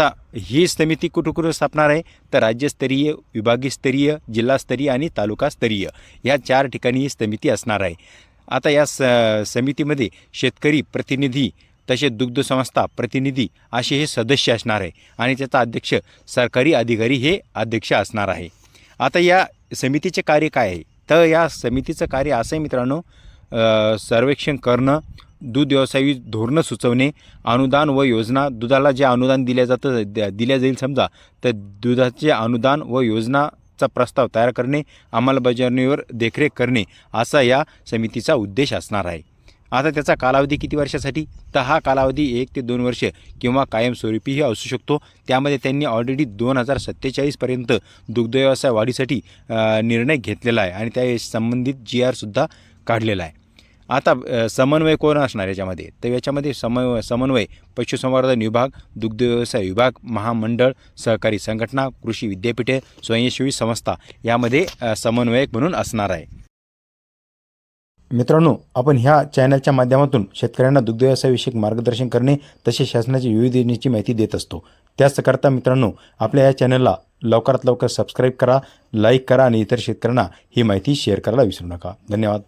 आता ही समिती कुठं कुठं स्थापणार आहे? तर राज्यस्तरीय विभागीयस्तरीय जिल्हास्तरीय आणि तालुकास्तरीय या चार ठिकाणी ही समिती असणार आहे. आता या स समितीमध्ये शेतकरी प्रतिनिधी तसेच दुग्ध संस्था प्रतिनिधी असे हे सदस्य असणार आहे आणि त्याचा अध्यक्ष सरकारी अधिकारी हे अध्यक्ष असणार आहे. आता या समितीचे कार्य काय आहे? तर या समितीचं कार्य असं आहे मित्रांनो सर्वेक्षण करणं दूध व्यवसायी धोरणं सुचवणे अनुदान व योजना दुधाला जे अनुदान दिल्या जातं दिल्या जाईल समजा तर दुधाचे अनुदान व योजनाचा प्रस्ताव तयार करणे अंमलबजावणीवर देखरेख करणे असा या समितीचा उद्देश असणार आहे. आता त्याचा कालावधी किती वर्षासाठी? तर हा कालावधी एक ते दोन वर्ष किंवा कायमस्वरूपीही असू शकतो. त्यामध्ये त्यांनी ऑलरेडी दोन हजार सत्तेचाळीसपर्यंत दुग्धव्यवसाय वाढीसाठी निर्णय घेतलेला आहे आणि त्या संबंधित जी आरसुद्धा काढलेला आहे. आता समन्वय कोण असणार याच्यामध्ये? तर याच्यामध्ये समन्वय समन्वय पशुसंवर्धन विभाग दुग्धव्यवसाय विभाग महामंडळ सहकारी संघटना कृषी विद्यापीठे स्वयंसेवी संस्था यामध्ये समन्वयक म्हणून असणार आहे. मित्रांनो आपण ह्या चॅनलच्या माध्यमातून शेतकऱ्यांना दुग्धव्यवसायविषयक मार्गदर्शन करणे तसेच शासनाची विविध योजनेची माहिती देत असतो. त्याचकरता मित्रांनो आपल्या या चॅनलला लवकरात लवकर सबस्क्राईब करा लाईक करा आणि इतर शेतकऱ्यांना ही माहिती शेअर करायला विसरू नका. धन्यवाद.